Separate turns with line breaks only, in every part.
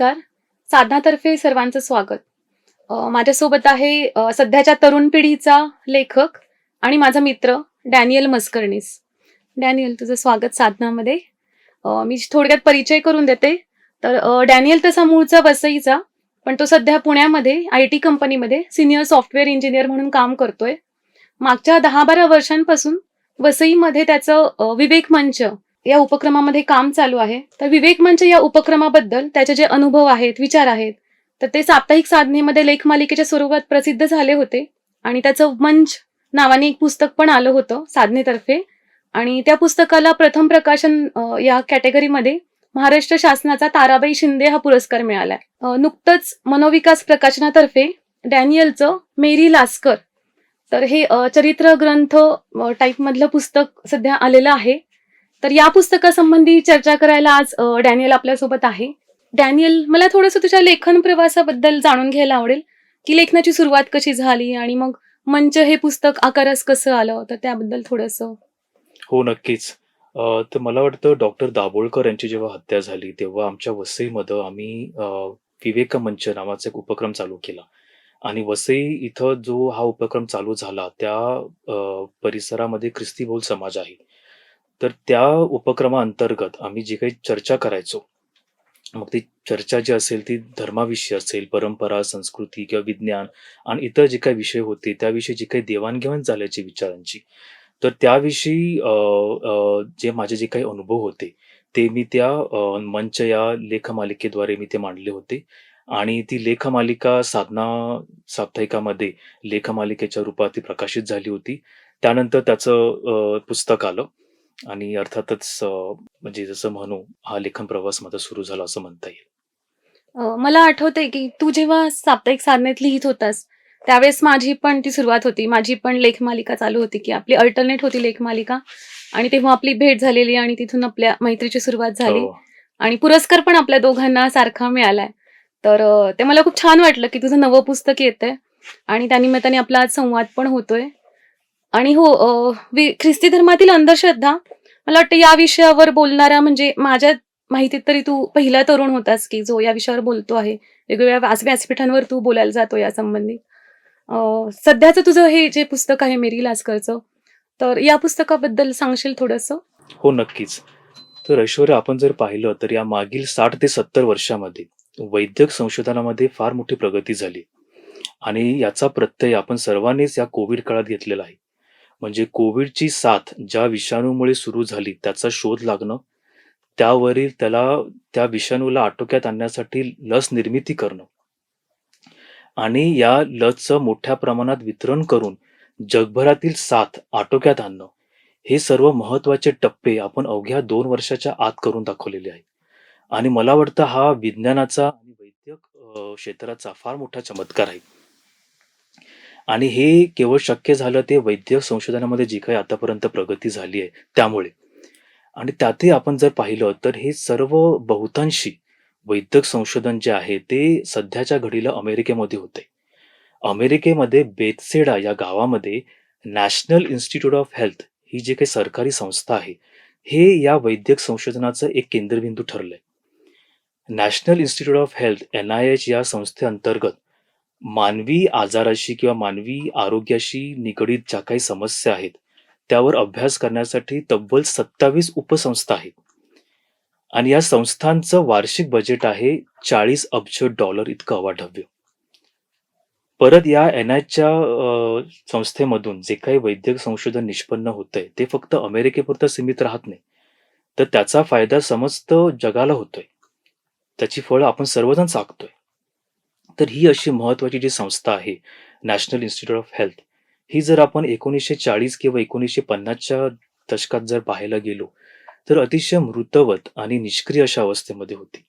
नमस्कार. साधनातर्फे सर्वांचं स्वागत. माझ्यासोबत आहे सध्याच्या तरुण पिढीचा लेखक आणि माझा मित्र डॅनियल मस्कर्णीस. डॅनियल तुझं स्वागत साधनामध्ये. मी थोडक्यात परिचय करून देते. तर डॅनियल तसा मूळचा वसईचा पण तो सध्या पुण्यामध्ये आय टी कंपनीमध्ये सिनियर सॉफ्टवेअर इंजिनियर म्हणून काम करतोय. मागच्या दहा बारा वर्षांपासून वसईमध्ये त्याचं विवेक मंच या उपक्रमामध्ये काम चालू आहे. तर विवेक मंच या उपक्रमाबद्दल त्याचे जे अनुभव आहेत विचार आहेत तर ते साप्ताहिक साधनेमध्ये लेखमालिकेच्या स्वरूपात प्रसिद्ध झाले होते. आणि त्याचं मंच नावाने एक पुस्तक पण आलं होतं साधनेतर्फे. आणि त्या पुस्तकाला प्रथम प्रकाशन या कॅटेगरीमध्ये महाराष्ट्र शासनाचा ताराबाई शिंदे हा पुरस्कार मिळालाय. नुकतंच मनोविकास प्रकाशनातर्फे डॅनियलचं मेरी लास्कर. तर हे चरित्र ग्रंथ टाईप टाईपमधलं पुस्तक सध्या आलेलं आहे. तर या पुस्तकासंबंधी चर्चा करायला आज डॅनियल आपल्यासोबत आहे डॅनियल मला थोडंसं तुझ्या लेखन प्रवासाबद्दल जाणून घ्यायला आवडेल की लेखनाची सुरुवात कशी झाली आणि मग मंच हे पुस्तक आकारास कसं आलं तर त्याबद्दल थोडंसं
हो, नक्कीच. तर मला वाटतं डॉक्टर दाभोळकर यांची जेव्हा हत्या झाली, तेव्हा आमच्या वसईमध्ये आम्ही विवेक मंच नावाचा एक उपक्रम चालू केला आणि वसई इथं जो हा उपक्रम चालू झाला, त्या परिसरामध्ये ख्रिस्ती बोल समाज आहे. तर त्या उपक्रमाअंतर्गत आम्ही जी काही चर्चा करायचो, मग ती चर्चा जी असेल ती धर्माविषयी असेल, परंपरा, संस्कृती किंवा विज्ञान आणि इतर जे काही विषय होते, त्याविषयी जी काही देवाणघेवाण झाल्याची विचारांची, तर त्याविषयी अ, अ, जे माझे जे काही अनुभव होते, ते मी त्या अ, मंच या लेखमालिकेद्वारे मी ते मांडले होते आणि ती लेखमालिका साधना साप्ताहिकामध्ये लेखमालिकेच्या रूपात ती प्रकाशित झाली होती. त्यानंतर त्याचं अ, पुस्तक आलं आणि अर्थातच म्हणजे जसं म्हणू, हा लेखन प्रवास माझा सुरू झाला असं म्हणता येईल.
मला आठवतंय की तू जेव्हा साप्ताहिक साधनेत लिहित होतास त्यावेळेस माझी पण ती सुरुवात होती माझी पण लेखमालिका चालू होती की आपली अल्टरनेट होती लेखमालिका आणि तेव्हा आपली भेट झालेली आणि तिथून आपल्या मैत्रीची सुरुवात झाली
हो.
आणि पुरस्कार पण आपल्या दोघांना सारखा मिळालाय तर ते मला खूप छान वाटलं की तुझं नवं पुस्तक येतंय आणि त्यानिमित्ताने आपला आज संवाद पण होतोय आणि हो अ, वि- ख्रिस्ती धर्मातील अंधश्रद्धा मला वाटतं या विषयावर बोलणारा म्हणजे माझ्या माहितीत तरी तू पहिला तरुण होतास की जो या विषयावर बोलतो आहे वेगवेगळ्या व्यास व्यासपीठांवर तू बोलायला जातो यासंबंधी अ, सध्याचं तुझं हे जे पुस्तक आहे मेरी लास्करचं तर या पुस्तकाबद्दल सांगशील थोडंसं
हो, नक्कीच. तर ऐश्वर्या आपण जर पाहिलं तर या मागील साठ ते 70 वर्षामध्ये वैद्यक संशोधनामध्ये फार मोठी प्रगती झाली आणि याचा प्रत्यय आपण सर्वांनीच या कोविड काळात घेतलेला आहे. म्हणजे कोविडची साथ ज्या विषाणूमुळे सुरू झाली त्याचा शोध लागणं, त्यावरील त्याला त्या विषाणूला आटोक्यात आणण्यासाठी लस निर्मिती करणं आणि या लसचं मोठ्या प्रमाणात वितरण करून जगभरातील साथ आटोक्यात आणणं, हे सर्व महत्त्वाचे टप्पे आपण अवघ्या दोन वर्षाच्या आत करून दाखवलेले आहे. आणि मला वाटतं हा विज्ञानाचा आणि वैद्यक अ, क्षेत्राचा फार मोठा चमत्कार आहे. आणि हे केवळ शक्य झालं ते वैद्यक संशोधनामध्ये जी काही आतापर्यंत प्रगती झाली आहे त्यामुळे. आणि त्यातही आपण जर पाहिलं तर हे सर्व बहुतांशी वैद्यक संशोधन जे आहे ते सध्याच्या घडीला अमेरिकेमध्ये होते अमेरिकेमध्ये बेतसेडा या गावामध्ये नॅशनल इन्स्टिट्यूट ऑफ हेल्थ ही जी काही सरकारी संस्था आहे, हे या वैद्यक संशोधनाचं एक केंद्रबिंदू ठरलंय. National institute of health N I H या संस्थेअंतर्गत मानवी आजाराशी किंवा मानवी आरोग्याशी निगडीत ज्या काही समस्या आहेत, त्यावर अभ्यास करण्यासाठी तब्बल 27 उपसंस्था आहेत. आणि या संस्थांचं वार्षिक बजेट आहे $40 अब्ज डॉलर इतकं अवाढव्य. परत या एन-आय-एचच्या अ, संस्थेमधून जे काही वैद्यक संशोधन निष्पन्न होतंय, ते फक्त अमेरिकेपुरतं सीमित राहत नाही. तर त्याचा फायदा समस्त जगाला होतोय. त्याची फळं आपण सर्वजण चाखतोय. तर ही अशी महत्त्वाची जी संस्था आहे, नॅशनल इन्स्टिट्यूट ऑफ हेल्थ, ही जर आपण 1940 किंवा 1950च्या दशकात जर पाहायला गेलो, तर अतिशय मृतवत आणि निष्क्रिय अशा अवस्थेमध्ये होती.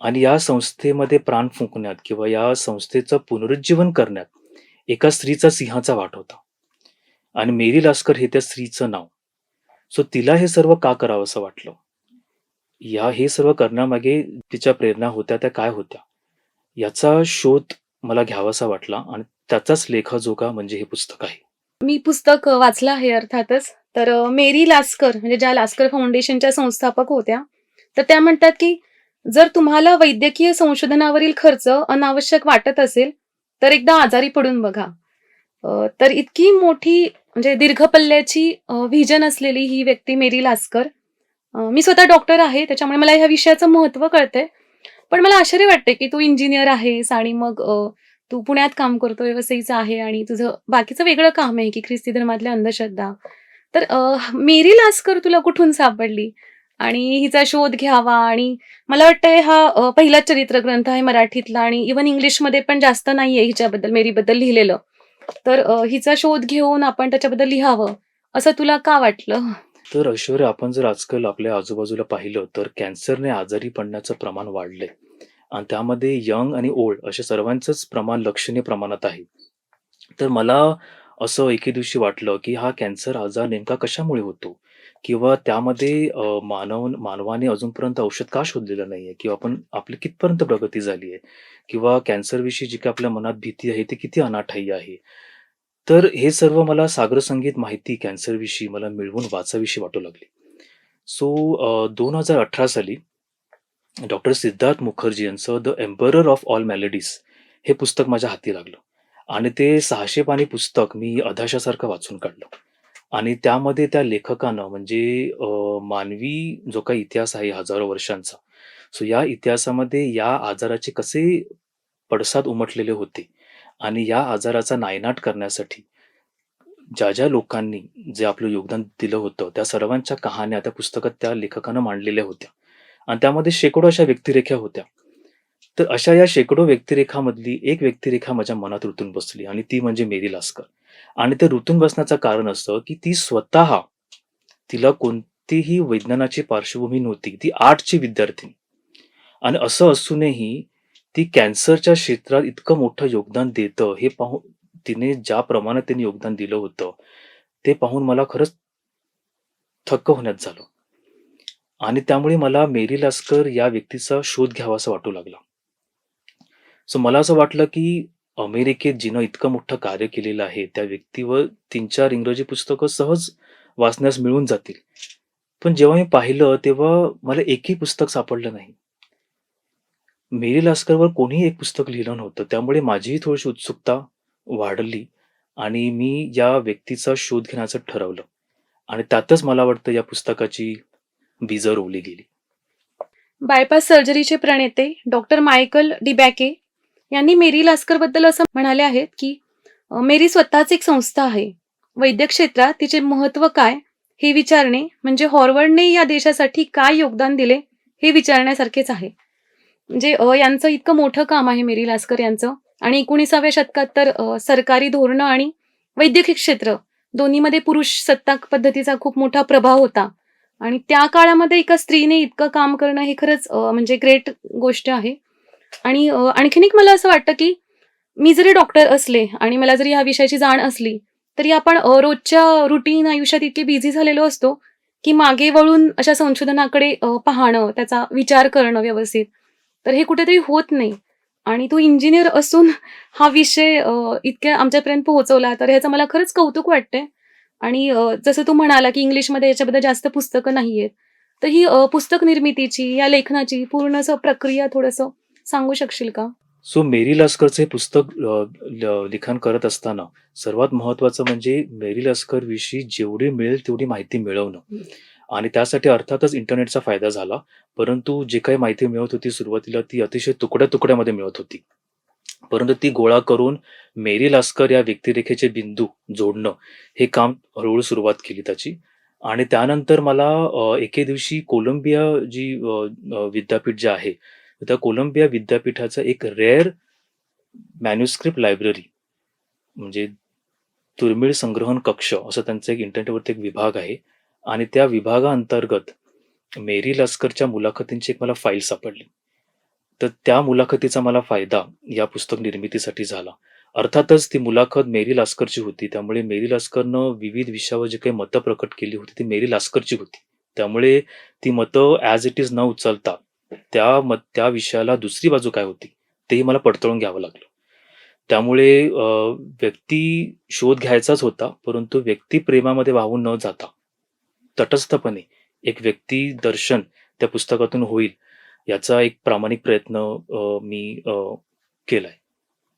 आणि या संस्थेमध्ये प्राण फुंकण्यात किंवा या संस्थेचं पुनरुज्जीवन करण्यात एका स्त्रीचा सिंहाचा वाट होता. आणि मेरी लास्कर हे त्या स्त्रीचं नाव. सो तिला हे सर्व का करावंसं वाटलं? या हे सर्व करण्यामागे तिच्या प्रेरणा होत्या त्या काय होत्या? याचा शोध मला घ्यावासा वाटला आणि त्याचाच लेखाजोखा म्हणजे हे पुस्तक आहे.
मी पुस्तक वाचलं आहे अर्थातच. तर मेरी लास्कर म्हणजे ज्या लास्कर फाउंडेशनच्या संस्थापक होत्या, तर त्या म्हणतात की जर तुम्हाला वैद्यकीय संशोधनावरील खर्च अनावश्यक वाटत असेल तर एकदा आजारी पडून बघा तर इतकी मोठी म्हणजे दीर्घ पल्ल्याची व्हिजन असलेली ही व्यक्ती मेरी लास्कर मी स्वतः डॉक्टर आहे त्याच्यामुळे मला ह्या विषयाचं महत्त्व कळतंय पण मला आश्चर्य वाटते की तू इंजिनियर आहेस आणि मग तू पुण्यात काम करतो व्यवसायीचं आहे आणि तुझं बाकीचं वेगळं काम आहे की ख्रिस्ती धर्मातल्या अंधश्रद्धा. तर मेरी लास्कर तुला कुठून सापडली? आणि हिचा शोध घ्यावा आणि मला वाटतंय हा पहिला चरित्र ग्रंथ आहे मराठीतला आणि इवन इंग्लिशमध्ये पण जास्त नाहीये हिच्याबद्दल मेरीबद्दल लिहिलेलं. तर हिचा शोध घेऊन आपण त्याच्याबद्दल लिहावं. असं तुला का वाटलं?
तर ऐश्वर्या आपण जर आजकाल आपल्या आजूबाजूला पाहिलं तर कॅन्सरने आजारी पडण्याचं प्रमाण वाढलंय. आणि त्यामध्ये यंग आणि ओल्ड असे सर्वांचंच प्रमाण लक्षणीय प्रमाणात आहे. तर मला असं एके दिवशी वाटलं की हा कॅन्सर आजार नेमका कशामुळे होतो? किंवा त्यामध्ये मानव मानवाने अजूनपर्यंत औषध का शोधलेलं नाहीये? किंवा आपण आपली कितपर्यंत प्रगती झाली आहे? किंवा कॅन्सरविषयी जी काही आपल्या मनात भीती आहे ती किती अनाठायी आहे? तर हे सर्व मला सागर संगीत माहिती कॅन्सरविषयी मला मिळवून वाचाविषयी वाटू लागली. सो दोन हजार अठरा साली डॉक्टर सिद्धार्थ मुखर्जी यांचं the emperor of all maladies हे पुस्तक माझ्या हाती लागलं. आणि ते सहाशे पाणी पुस्तक मी अधाशासारखं वाचून काढलं. आणि त्यामध्ये त्या लेखकानं म्हणजे मानवी जो काही इतिहास आहे हजारो वर्षांचा सो या इतिहासामध्ये या आजाराचे कसे पडसाद उमटलेले होते आणि या आजाराचा नायनाट करण्यासाठी ज्या ज्या लोकांनी जे आपलं योगदान दिलं होतं त्या सर्वांच्या कहाण्या त्या पुस्तकात त्या लेखकानं मांडलेल्या होत्या. आणि त्यामध्ये शेकडो अशा व्यक्तिरेखा होत्या. तर अशा या शेकडो व्यक्तिरेखामधली एक व्यक्तिरेखा माझ्या मनात रुतून बसली आणि ती म्हणजे मेरी लास्कर. आणि ते रुतून बसण्याचं कारण असतं की ती स्वतः तिला कोणतीही वैज्ञानाची पार्श्वभूमी नव्हती. ती आर्टची विद्यार्थी आणि असं असूनही ती कॅन्सरच्या क्षेत्रात इतकं मोठं योगदान देतं हे पाहून तिने ज्या प्रमाणात तिने योगदान दिलं होतं ते पाहून मला खरंच थक्क होण्यात झालं. आणि त्यामुळे मला मेरी लास्कर या व्यक्तीचा शोध घ्यावासा वाटू लागला. सो मला असं वाटलं की अमेरिकेत जिनं इतकं मोठं कार्य केलेलं आहे त्या व्यक्तीवर तीन चार इंग्रजी पुस्तकं सहज वाचण्यास मिळून जातील. पण जेव्हा मी पाहिलं तेव्हा मला एकही पुस्तक सापडलं नाही. मेरी लास्करवर कोणीही एक पुस्तक लिहिलं नव्हतं. त्यामुळे माझीही थोडीशी उत्सुकता वाढली आणि मी या व्यक्तीचा शोध घेण्याचं ठरवलं. आणि त्यातच मला वाटतं या पुस्तकाची बीज रोवली गेली.
बायपास सर्जरीचे प्रणेते डॉक्टर मायकल डिबॅके यांनी मेरी लास्करबद्दल असं म्हणाले आहेत की मेरी स्वतःच एक संस्था आहे. वैद्यक क्षेत्रात तिचे महत्त्व काय हे विचारणे म्हणजे हॉर्वर्डने या देशासाठी काय योगदान दिले हे विचारण्यासारखेच आहे. म्हणजे यांचं इतकं मोठं काम आहे मेरी लास्कर यांचं आणि एकोणीसाव्या शतकात तर सरकारी धोरणं आणि वैद्यकीय क्षेत्र दोन्हीमध्ये पुरुष सत्ताक पद्धतीचा खूप मोठा प्रभाव होता. आणि त्या काळामध्ये एका स्त्रीने इतकं काम करणं हे खरंच म्हणजे ग्रेट गोष्ट आहे. आणि आणखीन एक मला असं वाटतं की मी जरी डॉक्टर असले आणि मला जरी ह्या विषयाची जाण असली तरी आपण रोजच्या रुटीन आयुष्यात इतके बिझी झालेलो असतो की मागे वळून अशा संशोधनाकडे पाहणं त्याचा विचार करणं व्यवस्थित तर हे कुठेतरी होत नाही. आणि तो इंजिनियर असून हा विषय इतक्या आमच्यापर्यंत पोहोचवला तर ह्याचं मला खरंच कौतुक वाटतंय. आणि जसं तू म्हणाला की इंग्लिशमध्ये याच्याबद्दल जास्त पुस्तकं नाही आहेत तर ही पुस्तक निर्मितीची या लेखनाची पूर्ण असं प्रक्रिया थोडंसं सांगू शकशील का?
सो मेरी लास्करचे पुस्तक अ, ल- लिखाण करत असताना सर्वात महत्वाचं म्हणजे मेरी लास्कर विषयी जेवढी मिळेल तेवढी माहिती मिळवणं. आणि त्यासाठी अर्थातच इंटरनेटचा फायदा झाला परंतु जे काही माहिती मिळत होती सुरुवातीला ती अतिशय तुकड्या तुकड्यामध्ये मिळत होती. परंतु ती गोळा करून मेरी लास्कर या व्यक्तिरेखेचे बिंदू जोडणं हे काम हळूहळू सुरुवात केली त्याची. आणि त्यानंतर मला एके दिवशी कोलंबिया जी विद्यापीठ जे आहे त्या कोलंबिया विद्यापीठाचं एक रेअर मॅन्युस्क्रिप्ट लायब्ररी म्हणजे दुर्मिळ संग्रहण कक्ष असं त्यांचं एक इंटरनेटवरती एक विभाग आहे. आणि त्या विभागाअंतर्गत मेरी लस्करच्या मुलाखतींची एक मला फाईल सापडली. तर त्या मुलाखतीचा मला फायदा या पुस्तक निर्मितीसाठी झाला. अर्थातच ती मुलाखत मेरी लास्करची होती. त्यामुळे मेरी लास्करनं विविध विषयावर जे काही मतं प्रकट केली होती ती मेरी लास्करची होती. त्यामुळे ती मतं ॲज इट इज न उचलता त्या मत त्या विषयाला दुसरी बाजू काय होती तेही मला पडताळून घ्यावं लागलं. त्यामुळे अ, व्यक्ती शोध घ्यायचाच होता परंतु व्यक्ती प्रेमामध्ये वाहून न जाता तटस्थपणे एक व्यक्ती दर्शन त्या पुस्तकातून होईल याचा एक प्रामाणिक प्रयत्न अ, मी अ, केलाय.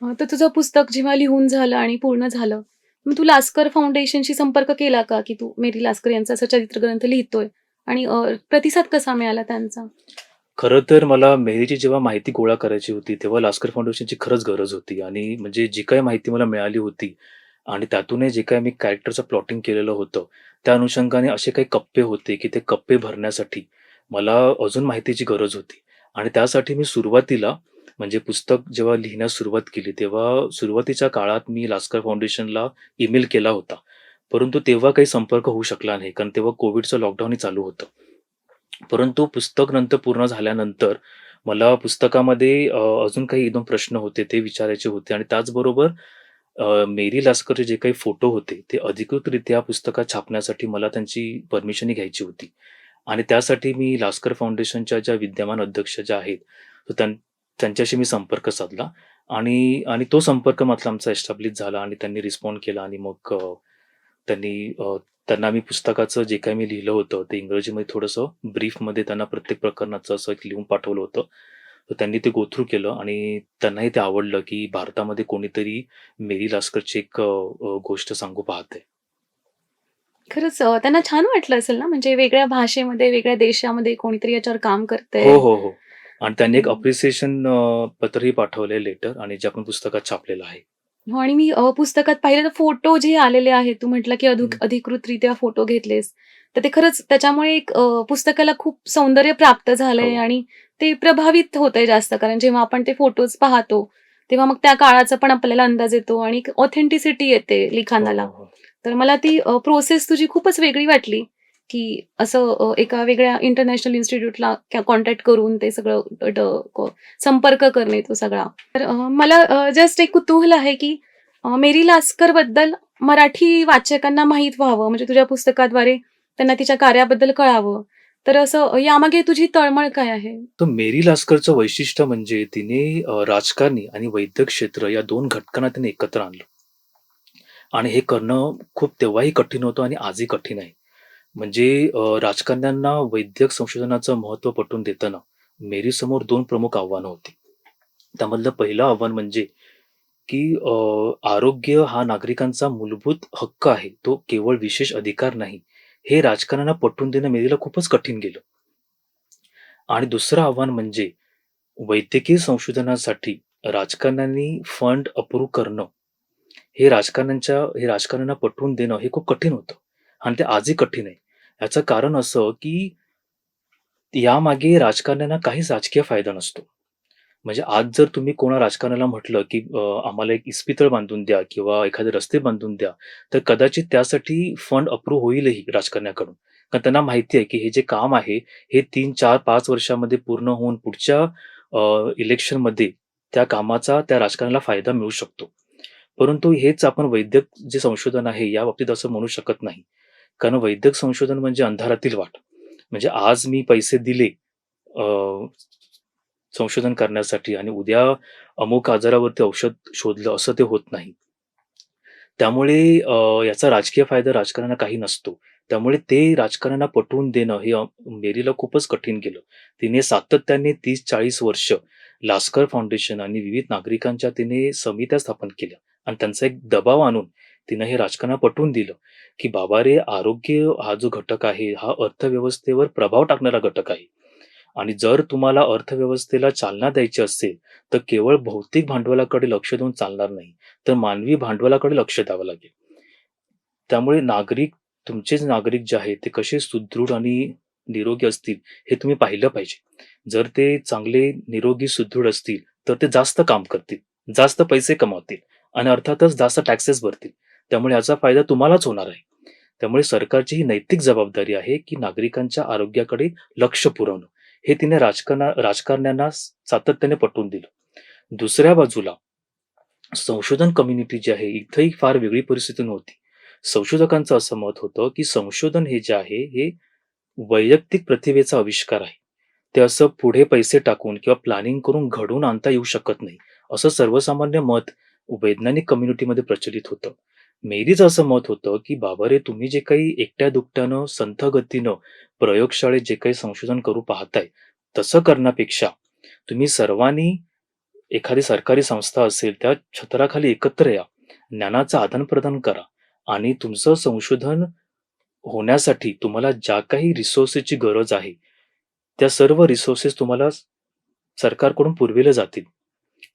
अ, तर तुझं पुस्तक जेव्हा लिहून झालं आणि पूर्ण झालं, मग तू लास्कर फाउंडेशनशी संपर्क केला का? की तू मेरी लास्कर यांचा असा चरित्र ग्रंथ लिहितोय आणि अ, प्रतिसाद कसा मिळाला त्यांचा?
खरं तर मला मेरीची जेव्हा माहिती गोळा करायची होती, तेव्हा लास्कर फाउंडेशनची खरंच गरज होती आणि म्हणजे जी काही माहिती मला मिळाली होती आणि त्यातूनही जे काही मी कॅरेक्टरचं प्लॉटिंग केलेलं होतं, त्या अनुषंगाने असे काही कप्पे होते, की ते कप्पे भरण्यासाठी मला अजून माहितीची गरज होती आणि त्यासाठी मी सुरुवातीला म्हणजे पुस्तक जेव्हा लिहिण्यास सुरुवात केली, तेव्हा सुरुवातीच्या काळात मी लास्कर फाउंडेशनला ईमेल केला होता. परंतु तेव्हा काही संपर्क होऊ शकला नाही, कारण तेव्हा कोविडचं लॉकडाऊनही चालू होतं. परंतु पुस्तक नंतर पूर्ण झाल्यानंतर मला पुस्तकामध्ये अजून काही 1-2 प्रश्न होते, ते विचारायचे होते आणि त्याचबरोबर मेरी लास्करचे जे काही फोटो होते, ते अधिकृतरित्या पुस्तकात छापण्यासाठी मला त्यांची परमिशनही घ्यायची होती आणि त्यासाठी मी लास्कर फाउंडेशनच्या ज्या विद्यमान अध्यक्ष ज्या आहेत, तर त्यां त्यांच्याशी मी संपर्क साधला आणि आणि तो संपर्क मात्र आमचा एस्टॅब्लिश झाला आणि त्यांनी रिस्पॉन्ड केला आणि मग त्यांनी त्यांना मी पुस्तकाचं जे काही मी लिहिलं होतं, ते इंग्रजीमध्ये थोडंसं ब्रीफमध्ये त्यांना प्रत्येक प्रकरणाचं असं एक लिहून पाठवलं होतं. तर त्यांनी ते गोथ्रू केलं आणि त्यांनाही ते आवडलं, की भारतामध्ये कोणीतरी मेरी लास्करची एक गोष्ट सांगू पाहते
खरंच अ, त्यांना छान वाटलं असेल ना, म्हणजे वेगळ्या भाषेमध्ये, वेगळ्या देशामध्ये कोणीतरी याच्यावर काम करतंय.
हो, हो, हो. आणि त्यांनी एक. अप्रिसिएशन पत्रही पाठवलंय लेटर आणि जे आपण पुस्तकात छापलेलं आहे.
हो आणि मी अ, पुस्तकात पाहिलं तर फोटो जे आलेले आहेत, तू म्हटलं की अधुक. अधिकृतरित्या फोटो घेतलेस. तर ते खरंच त्याच्यामुळे एक अ, पुस्तकाला खूप सौंदर्य प्राप्त झालंय
हो.
आणि ते प्रभावित होतंय जास्त. कारण जेव्हा आपण ते फोटोज पाहतो, तेव्हा मग त्या काळाचा पण आपल्याला अंदाज येतो आणि एक ऑथेंटिसिटी येते
हो,
लिखाणाला.
हो, हो.
तर मला ती प्रोसेस तुझी खूपच वेगळी वाटली, की असं एका वेगळ्या इंटरनॅशनल इन्स्टिट्यूटला कॉन्टॅक्ट करून ते सगळं संपर्क करणे तो सगळा. तर मला जस्ट एक कुतूहल आहे, की मेरी लास्करबद्दल मराठी वाचकांना माहीत व्हावं, म्हणजे तुझ्या पुस्तकाद्वारे त्यांना तिच्या कार्याबद्दल कळावं. तर असं यामागे तुझी तळमळ काय आहे?
तर मेरी लास्करचं वैशिष्ट्य म्हणजे तिने राजकारणी आणि वैद्यक क्षेत्र या दोन घटकांना तिने एकत्र आणलं. आणि हे करणं खूप तेव्हाही कठीण होतं आणि आजही कठीण आहे. म्हणजे अ, राजकारण्यांना वैद्यक संशोधनाचं महत्त्व पटवून देताना मेरीसमोर 2 प्रमुख आव्हानं होती. त्यामधलं पहिलं आव्हान म्हणजे की अ, आरोग्य हा नागरिकांचा मूलभूत हक्क आहे. तो केवळ विशेष अधिकार नाही. हे राजकारण्यांना पटवून देणं मेरीला खूपच कठीण गेलं. आणि दुसरं आव्हान म्हणजे वैद्यकीय संशोधनासाठी राजकारण्यांनी फंड अप्रूव्ह करणं, हे राजकारण्यांच्या हे राजकारण्यांना पटवून देणं हे खूप कठीण होतं आणि ते आजही कठीण आहे. याचं कारण असं की यामागे राजकारण्यांना काहीच राजकीय फायदा नसतो. म्हणजे आज जर तुम्ही कोणा राजकारण्याला म्हटलं, की अ, आम्हाला एक इस्पितळ बांधून द्या किंवा एखादे रस्ते बांधून द्या, तर कदाचित त्यासाठी फंड अप्रूव्ह होईलही राजकारण्याकडून. कारण त्यांना माहिती आहे, की हे जे काम आहे, हे 3, 4, 5 वर्षामध्ये पूर्ण होऊन पुढच्या अ, इलेक्शनमध्ये त्या कामाचा त्या राजकारण्याला फायदा मिळू शकतो. परंतु हेच आपण वैद्यक जे संशोधन आहे, या बाबतीत असं म्हणू शकत नाही. कारण वैद्यक संशोधन म्हणजे अंधारातील वाट. म्हणजे आज मी पैसे दिले संशोधन करण्यासाठी आणि उद्या अमुक आजारावरती औषध शोधलं असं ते होत नाही. त्यामुळे याचा राजकीय फायदा राजकारणा काही नसतो. त्यामुळे ते राजकारणाला पटवून देणं हे मेरीला खूपच कठीण गेलं. तिने सातत्याने 30-40 वर्ष लास्कर फाउंडेशन आणि विविध नागरिकांच्या तिने समित्या स्थापन केल्या आणि त्यांचा एक दबाव आणून तिनं हे राजकारण्यांना पटवून दिलं, की बाबा रे आरोग्य हा जो घटक आहे, हा अर्थव्यवस्थेवर प्रभाव टाकणारा घटक आहे. आणि जर तुम्हाला अर्थव्यवस्थेला चालना द्यायची असेल, तर केवळ भौतिक भांडवलाकडे लक्ष देऊन चालणार नाही. तर मानवी भांडवलाकडे लक्ष द्यावं लागेल. त्यामुळे नागरिक तुमचेच नागरिक जे आहेत, ते कसे सुदृढ आणि निरोगी असतील, हे तुम्ही पाहिलं पाहिजे. जर ते चांगले निरोगी सुदृढ असतील, तर ते जास्त काम करतील, जास्त पैसे कमावतील आणि अर्थातच जास्त टॅक्सेस भरतील. त्यामुळे याचा फायदा तुम्हालाच होणार आहे. त्यामुळे सरकारची ही नैतिक जबाबदारी आहे, की नागरिकांच्या आरोग्याकडे लक्ष पुरवणं. हे तिने राजकारणा राजकारण्यांना सातत्याने पटवून दिलं. दुसऱ्या बाजूला संशोधन कम्युनिटी जी आहे, इथंही फार वेगळी परिस्थिती नव्हती. संशोधकांचं असं मत होतं, की संशोधन हे जे आहे, हे वैयक्तिक प्रतिभेचा आविष्कार आहे. ते असं पुढे पैसे टाकून किंवा प्लॅनिंग करून घडवून आणता येऊ शकत नाही. असं सर्वसामान्य मत वैज्ञानिक कम्युनिटीमध्ये प्रचलित होतं. मेरीचं असं मत होतं, की बाबा रे तुम्ही जे काही एकट्या-दुकट्यानं, संथ गतीनं प्रयोगशाळेत जे काही संशोधन करू पाहताय, तसं करण्यापेक्षा तुम्ही सर्वांनी एखादी सरकारी संस्था असेल त्या छत्राखाली एकत्र या ज्ञानाचं आदान-प्रदान करा आणि तुमचं संशोधन होण्यासाठी तुम्हाला ज्या काही रिसोर्सेसची गरज आहे, त्या सर्व रिसोर्सेस तुम्हाला सरकारकडून पुरविल्या जातील.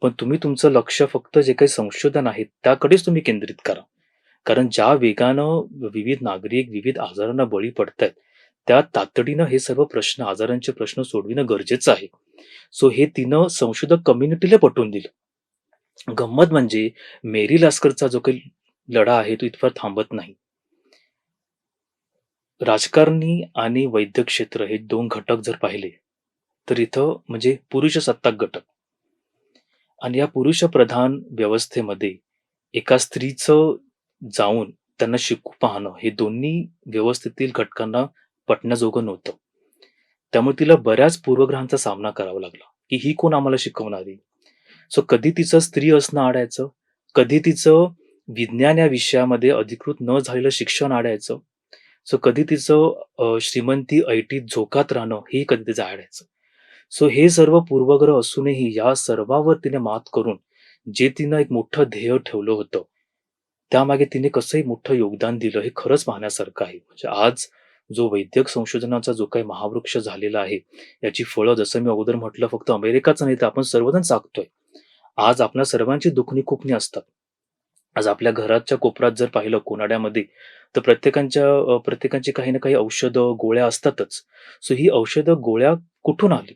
पण तुम्ही तुमचं लक्ष फक्त जे काही संशोधन आहे त्याकडेच तुम्ही केंद्रित करा. कारण ज्या वेगानं विविध नागरिक विविध आजारांना बळी पडतायत, त्या तातडीनं हे सर्व प्रश्न, आजारांचे प्रश्न सोडविणं गरजेचं आहे. सो हे तिनं संशोधक कम्युनिटीला पटवून दिलं. गंमत म्हणजे मेरी लास्करचा जो काही लढा आहे तो इथवर थांबत नाही. राजकारणी आणि वैद्यक क्षेत्र हे दोन घटक जर पाहिले, तर इथं म्हणजे पुरुष सत्ताक घटक. आणि या पुरुषप्रधान व्यवस्थेमध्ये एका स्त्रीचं जाऊन त्यांना शिकू पाहणं हे दोन्ही व्यवस्थेतील घटकांना पटण्याजोगं नव्हतं. त्यामुळे तिला बऱ्याच पूर्वग्रहांचा सामना करावा लागला, की ही कोण आम्हाला शिकवणारी? सो कधी तिचं स्त्री असणं अडायचं, कधी तिचं विज्ञान या विषयामध्ये अधिकृत न झालेलं शिक्षण अडायचं. सो कधी तिचं अ, श्रीमंती ऐटीत झोकात राहणं हे कधी तिचं अडायचं. सो हे सर्व पूर्वग्रह असूनही या सर्वावर तिने मात करून जे तिनं एक मोठं ध्येय ठेवलं होतं, त्यामागे तिने कसंही मोठं योगदान दिलं हे खरंच पाहण्यासारखं आहे. म्हणजे आज जो वैद्यक संशोधनाचा जो काही महावृक्ष झालेला आहे, याची फळं जसं मी अगोदर म्हटलं फक्त अमेरिकाच नाही तर आपण सर्वजण चाकतोय आज आपल्या सर्वांची दुखणी-खुपणी असतात. आज आपल्या घराच्या कोपऱ्यात जर पाहिलं कोनाड्यामध्ये, तर प्रत्येकांच्या प्रत्येकांची काही ना काही औषधं, गोळ्या असतातच. सो ही औषधं, गोळ्या कुठून आली?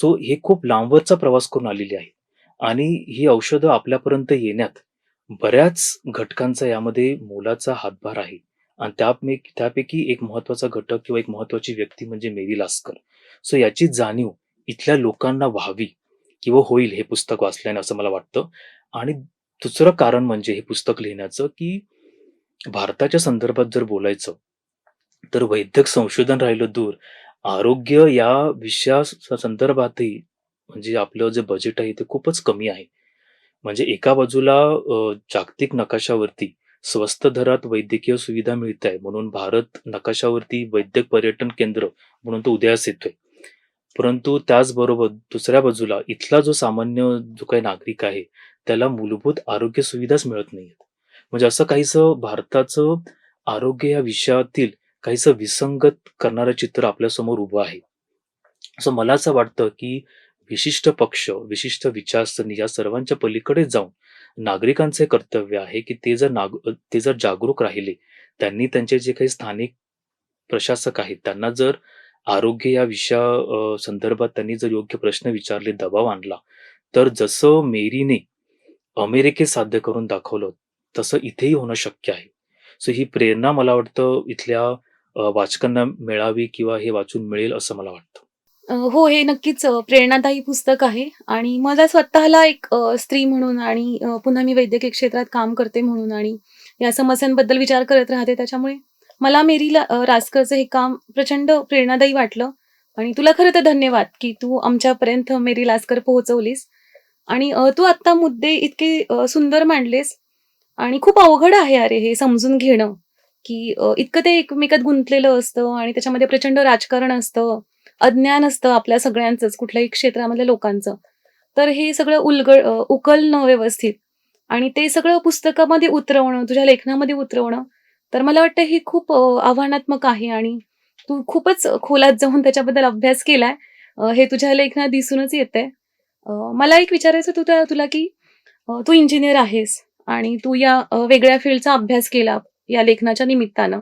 सो हे खूप लांबवरचा प्रवास करून आलेली आहे. आणि ही औषधं आपल्यापर्यंत येण्यात बऱ्याच घटकांचा यामध्ये मोलाचा हातभार आहे. आणि त्यापे त्यापैकी एक महत्त्वाचा घटक किंवा एक महत्वाची व्यक्ती म्हणजे मेरी लास्कर. सो याची जाणीव इथल्या लोकांना व्हावी किंवा होईल हे पुस्तक वाचल्याने असं मला वाटतं. आणि दुसरं कारण म्हणजे हे पुस्तक लिहिण्याचं, की भारताच्या संदर्भात जर बोलायचं, तर वैद्यक संशोधन राहिलं दूर, आरोग्य या विषया स संदर्भातही म्हणजे आपलं जे बजेट आहे ते खूपच कमी आहे. म्हणजे एका बाजूला अ, जागतिक नकाशावरती स्वस्त दरात वैद्यकीय सुविधा मिळताय म्हणून भारत नकाशावरती वैद्यक पर्यटन केंद्र म्हणून तो उदयास येतोय. परंतु त्याचबरोबर दुसऱ्या बाजूला इथला जो सामान्य जो काही नागरिक आहे, त्याला मूलभूत आरोग्य सुविधाच मिळत नाहीयेत. म्हणजे असं काहीसं भारताचं आरोग्य या विषयातील काहीसं विसंगत करणारं चित्र आपल्यासमोर उभं आहे. सो मला असं वाटतं, की विशिष्ट पक्ष, विशिष्ट विचारसरणी या सर्वांच्या पलीकडे जाऊन नागरिकांचे कर्तव्य आहे, की ते जर नाग ते जर जागरूक राहिले, त्यांनी त्यांचे जे काही स्थानिक प्रशासक आहेत, त्यांना जर आरोग्य या विषया संदर्भात त्यांनी जर योग्य प्रश्न विचारले, दबाव आणला, तर जसं मेरीने अमेरिकेत साध्य करून दाखवलं, तसं इथेही होणं शक्य आहे. सो ही प्रेरणा मला वाटतं इथल्या वाचकांना मिळावी किंवा हे वाचून मिळेल असं मला वाटतं.
हो, हे नक्कीच प्रेरणादायी पुस्तक आहे आणि मला स्वतःला एक स्त्री म्हणून आणि पुन्हा मी वैद्यकीय क्षेत्रात काम करते म्हणून आणि या समस्यांबद्दल विचार करत राहते. त्याच्यामुळे मला मेरी रासकरचं हे काम प्रचंड प्रेरणादायी वाटलं आणि तुला खरं तर धन्यवाद, की तू आमच्यापर्यंत मेरी लास्कर पोहोचवलीस आणि तू आत्ता मुद्दे इतके सुंदर मांडलेस आणि खूप अवघड आहे अरे हे समजून घेणं, की इतकं ते एकमेकात गुंतलेलं असतं आणि त्याच्यामध्ये प्रचंड राजकारण असतं, अज्ञान असतं आपल्या सगळ्यांचंच, कुठल्याही क्षेत्रामधल्या लोकांचं. तर हे सगळं उलगड उकलणं व्यवस्थित आणि ते सगळं पुस्तकामध्ये उतरवणं, तुझ्या लेखनामध्ये उतरवणं, तर मला वाटतं हे खूप आव्हानात्मक आहे आणि तू खूपच खोलात जाऊन त्याच्याबद्दल अभ्यास केलाय. हे तुझ्या लेखनात दिसूनच येतंय. मला एक विचारायचं होतं तुला, की तू इंजिनियर आहेस आणि तू या वेगळ्या फील्डचा अभ्यास केला या लेखनाच्या निमित्तानं.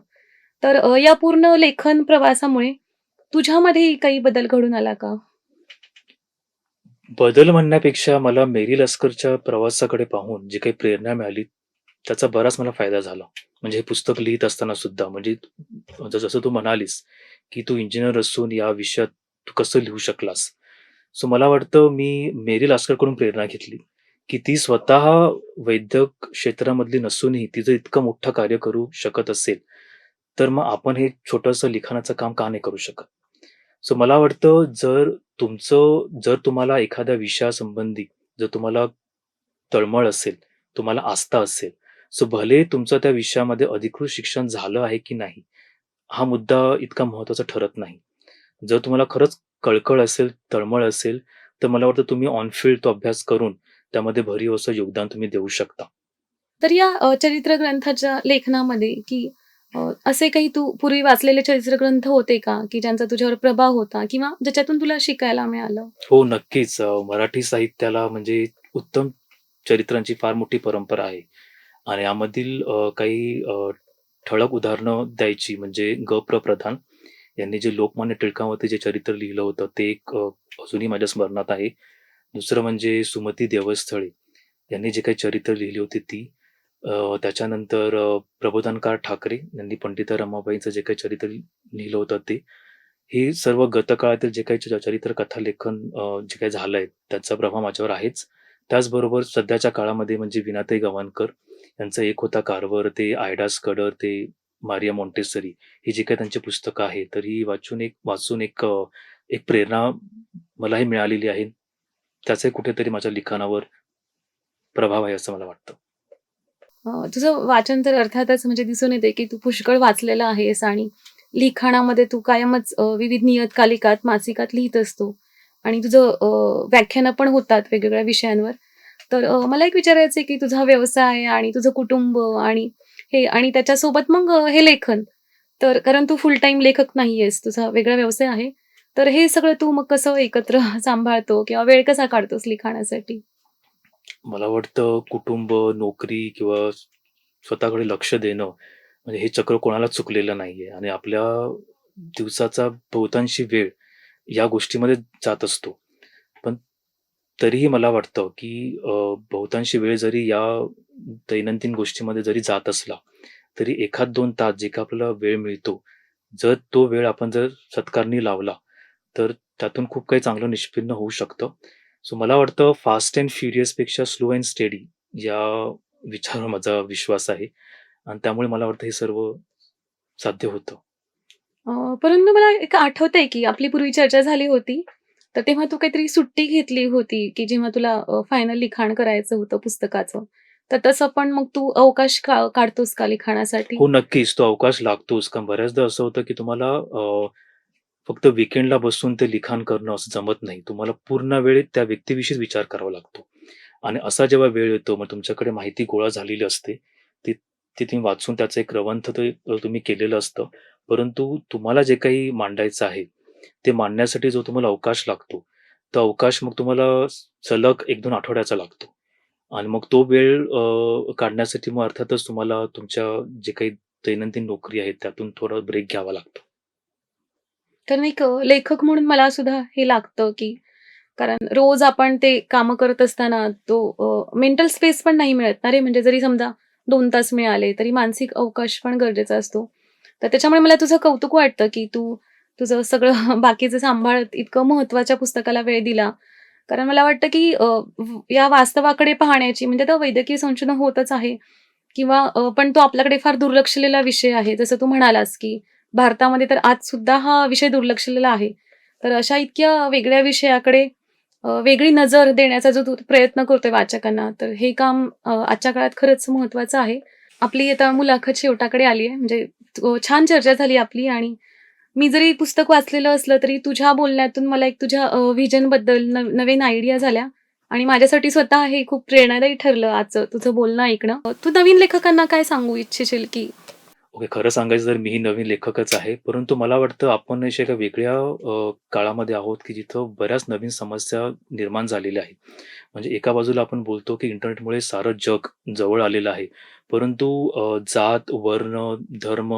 तर अ, या पूर्ण लेखन प्रवासामुळे तुझ्यामध्ये काही बदल घडून आला का?
बदल म्हणण्यापेक्षा मला मेरी लस्करच्या प्रवासाकडे पाहून जी काही प्रेरणा मिळाली, त्याचा बराच मला फायदा झाला. म्हणजे हे पुस्तक लिहित असताना सुद्धा म्हणजे ज जसं तू म्हणालीस, की तू इंजिनियर असून या विषयात तू कसं लिहू शकलास? सो मला वाटतं मी मेरी लास्करकडून प्रेरणा घेतली, की ती स्वतः वैद्यक क्षेत्रामधली नसूनही ती जर इतकं मोठं कार्य करू शकत असेल, तर मग आपण हे छोटंसं लिखाणाचं काम का नाही करू शकत? सो मला वाटतं जर तुमचं जर तुम्हाला एखाद्या विषयासंबंधी जर तुम्हाला तळमळ असेल, तुम्हाला आस्था असेल, सो भले तुमचं त्या विषयामध्ये अधिकृत शिक्षण झालं आहे की नाही, हा मुद्दा इतका महत्त्वाचा ठरत नाही. जर तुम्हाला खरंच कळकळ असेल, तळमळ असेल, तर मला वाटतं तुम्ही ऑन फील्ड तो अभ्यास करून त्यामध्ये भरीव असं योगदान तुम्ही देऊ शकता.
तर या चरित्र ग्रंथाच्या लेखनामध्ये की असे काही तू पूर्वी वाचलेले चरित्र ग्रंथ होते का, की ज्यांचा तुझ्यावर प्रभाव होता किंवा ज्याच्यातून तुला शिकायला मिळालं?
हो, नक्कीच. मराठी साहित्याला म्हणजे उत्तम चरित्रांची फार मोठी परंपरा आहे आणि यामधील काही ठळक उदाहरणं द्यायची म्हणजे ग. प्र. प्रधान यांनी जे लोकमान्य टिळकांवरती जे चरित्र लिहिलं होतं ते एक अजूनही माझ्या स्मरणात आहे. दुसरं म्हणजे सुमती देवस्थळे यांनी जे काही चरित्र लिहिली होती ती. अ, त्याच्यानंतर अ, प्रबोधनकार ठाकरे यांनी पंडिता रमाबाईंचं जे काही चरित्र लिहिलं होतं ते. हे सर्व गतकाळातील जे काही च चरित्र कथालेखन अ, जे काही झालंय त्याचा प्रभाव माझ्यावर आहेच. त्याचबरोबर सध्याच्या काळामध्ये म्हणजे विनाताई गवानकर यांचं एक होता कारवर, ते आयडास कडर ते मारिया मॉन्टेसरी ही जी काही त्यांची पुस्तकं आहेत, तर ही वाचून एक वाचून एक अ, एक प्रेरणा मलाही मिळालेली आहे. त्याचे कुठेतरी माझ्या लिखाणावर प्रभाव आहे असं मला वाटतं.
तुझं वाचन तर अर्थातच म्हणजे दिसून येते, की तू पुष्कळ वाचलेलं आहेस आणि लिखाणामध्ये तू कायमच विविध नियतकालिकात, मासिकात लिहित असतो आणि तुझं व्याख्यानं पण होतात वेगवेगळ्या विषयांवर. तर मला एक विचारायचं आहे, की तुझा व्यवसाय आणि तुझं कुटुंब आणि हे आणि त्याच्यासोबत मग हे लेखन. तर कारण तू फुल टाइम लेखक नाहीयेस, तुझा वेगळा व्यवसाय आहे. तर हे सगळं तू मग कसं एकत्र सांभाळतो किंवा वेळ कसा काढतोस लिखाणासाठी?
मला वाटतं कुटुंब, नोकरी किंवा स्वतःकडे लक्ष देणं म्हणजे हे चक्र कोणाला चुकलेलं नाहीये आणि आपल्या दिवसाचा बहुतांशी वेळ या गोष्टीमध्ये जात असतो. पण तरीही मला वाटतं, की बहुतांशी वेळ जरी या दैनंदिन गोष्टीमध्ये जरी जात असला, तरी एखाद दोन तास जे का आपल्याला वेळ मिळतो, जर तो वेळ आपण जर सत्कारणी लावला, तर त्यातून खूप काही चांगलं निष्पन्न होऊ शकतं. सो मला वाटतं फास्ट अँड फ्युरियसपेक्षा स्लो अँड स्टेडी या विचारावर माझा विश्वास आहे आणि त्यामुळे मला वाटतं हे सर्व साध्य होतं.
अ, परंतु मला एक आठवतंय, की आपली पूर्वी चर्चा झाली होती. तर तेव्हा तू काहीतरी सुट्टी घेतली होती, की जेव्हा तुला फायनल लिखाण करायचं होतं पुस्तकाचं. तर तसं पण मग तू अवकाश का काढतोस का लिखाणासाठी?
हो, नक्कीच. तो अवकाश लागतोच. कारण बऱ्याचदा असं होतं, की तुम्हाला फक्त वीकेंडला बसून ते लिखाण करणं असं जमत नाही. तुम्हाला पूर्ण वेळ त्या व्यक्तीविषयीच विचार करावा लागतो. आणि असा जेव्हा वेळ येतो, मग तुमच्याकडे माहिती गोळा झालेली असते. ती ती तुम्ही वाचून त्याचं एक रवंथ ते तुम्ही केलेलं असतं. परंतु तुम्हाला जे काही मांडायचं आहे, ते मांडण्यासाठी जो तुम्हाला अवकाश लागतो, तो अवकाश मग तुम्हाला सलग 1-2 आठवड्याचा लागतो. आणि मग तो वेळ काढण्यासाठी मग अर्थातच तुम्हाला तुमच्या जे काही दैनंदिन नोकरी आहे, त्यातून थोडा ब्रेक घ्यावा लागतो.
कारण एक लेखक म्हणून मला सुद्धा हे लागतं, की कारण रोज आपण ते कामं करत असताना तो मेंटल स्पेस पण नाही मिळत ना रे, म्हणजे जरी समजा दोन तास मिळाले, तरी मानसिक अवकाश पण गरजेचा असतो. तर त्याच्यामुळे मला तुझं कौतुक वाटतं, की तू तुझं सगळं बाकीचं सांभाळत इतकं महत्त्वाच्या पुस्तकाला वेळ दिला. कारण मला वाटतं, की या वास्तवाकडे पाहण्याची म्हणजे तर वैद्यकीय संशोधन होतच आहे किंवा पण तो आपल्याकडे फार दुर्लक्षलेला विषय आहे. जसं तू म्हणालास, की भारतामध्ये तर आज सुद्धा हा विषय दुर्लक्षलेला आहे. तर अशा इतक्या वेगळ्या विषयाकडे वेगळी नजर देण्याचा जो तू प्रयत्न करतोय वाचकांना, तर हे काम आजच्या काळात खरंच महत्वाचं आहे. आपली आता मुलाखत शेवटाकडे आली आहे. म्हणजे छान चर्चा झाली आपली आणि मी जरी पुस्तक वाचलेलं असलं, तरी तुझ्या बोलण्यातून मला एक तुझ्या व्हिजनबद्दल नवीन आयडिया झाल्या आणि माझ्यासाठी स्वतः हे खूप प्रेरणादायी ठरलं आजचं तुझं बोलणं ऐकणं. तू नवीन लेखकांना काय सांगू इच्छिशील, की
ओके. खरं सांगायचं तर मीही नवीन लेखकच आहे. परंतु मला वाटतं आपण अशा एका वेगळ्या अ, काळामध्ये आहोत, की जिथं बऱ्याच नवीन समस्या निर्माण झालेल्या आहेत. म्हणजे एका बाजूला आपण बोलतो, की इंटरनेटमुळे सारं जग जवळ आलेलं आहे. परंतु अ, जात, वर्ण, धर्म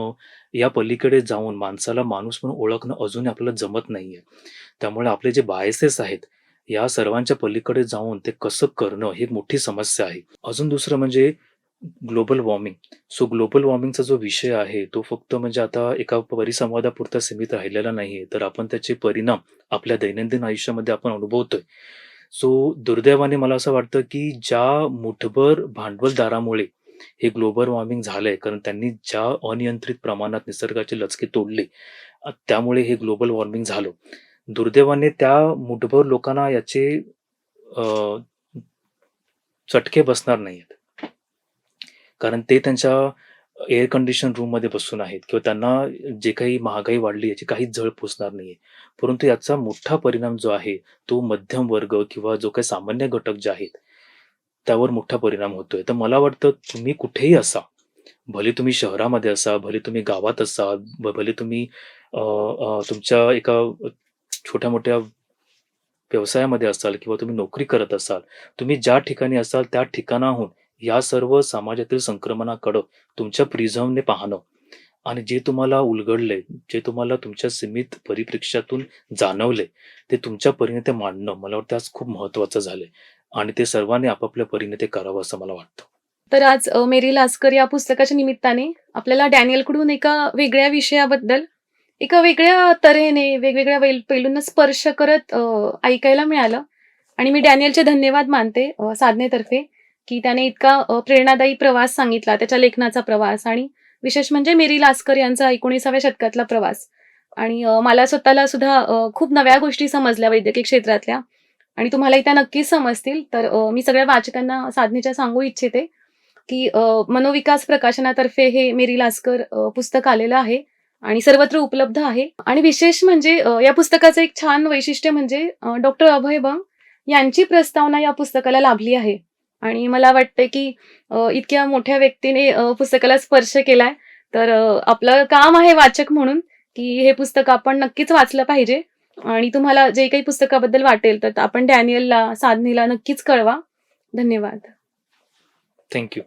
या पलीकडे जाऊन माणसाला माणूस म्हणून ओळखणं अजूनही आपल्याला जमत नाहीये. त्यामुळे आपले जे बायसेस आहेत, या सर्वांच्या पलीकडे जाऊन ते कसं करणं ही एक मोठी समस्या आहे. अजून दुसरं म्हणजे ग्लोबल वॉर्मिंग. सो ग्लोबल वॉर्मिंगचा जो विषय आहे, तो फक्त म्हणजे आता एका परिसंवादापुरता सीमित राहिलेला नाहीये. तर आपण त्याचे परिणाम आपल्या दैनंदिन आयुष्यामध्ये आपण अनुभवतोय. सो दुर्दैवाने मला असं वाटतं, की ज्या मुठभर भांडवलदारामुळे हे ग्लोबल वॉर्मिंग झालंय, कारण त्यांनी ज्या अनियंत्रित प्रमाणात निसर्गाचे लचके तोडले, अ, त्यामुळे हे ग्लोबल वॉर्मिंग झालं. दुर्दैवाने त्या मुठभर लोकांना याचे अ, चटके बसणार नाहीयेत. कारण ते त्यांच्या एअर कंडिशन रूममध्ये बसून आहेत किंवा त्यांना जे काही महागाई वाढली याची काहीच झळ पोचणार नाहीये. परंतु याचा मोठा परिणाम जो आहे, तो मध्यम वर्ग किंवा जो काही सामान्य घटक जे आहेत, त्यावर मोठा परिणाम होतोय. तर मला वाटतं तुम्ही कुठेही असा, भले तुम्ही शहरामध्ये असा, भले तुम्ही गावात असाल, भले तुम्ही तुमच्या एका छोट्या-मोठ्या व्यवसायामध्ये असाल किंवा तुम्ही नोकरी करत असाल, तुम्ही ज्या ठिकाणी असाल त्या ठिकाणाहून या सर्व समाजातील संक्रमणाकडं तुमच्या प्रिझमने पाहणं. आणि जे तुम्हाला उलगडले जे तुम्हाला तुमच्या सीमित परिप्रेक्ष्यातून जाणवले ते तुमच्या परीने ते मांडणं मला वाटतं आज खूप महत्त्वाचं झालंय. आणि ते सर्वांनी आपापल्या परीने ते करावं असं मला वाटतं.
तर आज मेरी लास्कर या पुस्तकाच्या निमित्ताने आपल्याला डॅनियलकडून एका वेगळ्या विषयाबद्दल, एका वेगळ्या तऱ्हेने, वेगवेगळ्या पैलूंना स्पर्श करत ऐकायला मिळालं. आणि मी डॅनियलचे धन्यवाद मानते साधनेतर्फे, की त्याने इतका प्रेरणादायी प्रवास सांगितला, त्याच्या लेखनाचा प्रवास आणि विशेष म्हणजे मेरी लास्कर यांचा 19व्या शतकातला प्रवास. आणि मला स्वतःला सुद्धा खूप नव्या गोष्टी समजल्या वैद्यकीय क्षेत्रातल्या. आणि तुम्हालाही त्या नक्कीच समजतील. तर मी सगळ्या वाचकांना साधनेच्या सांगू इच्छिते, की मनोविकास प्रकाशनातर्फे हे मेरी लास्कर पुस्तक आलेलं आहे आणि सर्वत्र उपलब्ध आहे. आणि विशेष म्हणजे या पुस्तकाचं एक छान वैशिष्ट्य म्हणजे डॉक्टर अभय बंग यांची प्रस्तावना या पुस्तकाला लाभली आहे. आणि मला वाटतंय, की इतक्या मोठ्या व्यक्तीने पुस्तकाला स्पर्श केलाय. तर आपलं काम आहे वाचक म्हणून, की हे पुस्तक आपण नक्कीच वाचलं पाहिजे आणि तुम्हाला जे काही पुस्तकाबद्दल वाटेल, तर आपण डॅनियलला, साधनेला नक्कीच कळवा. धन्यवाद.
Thank you.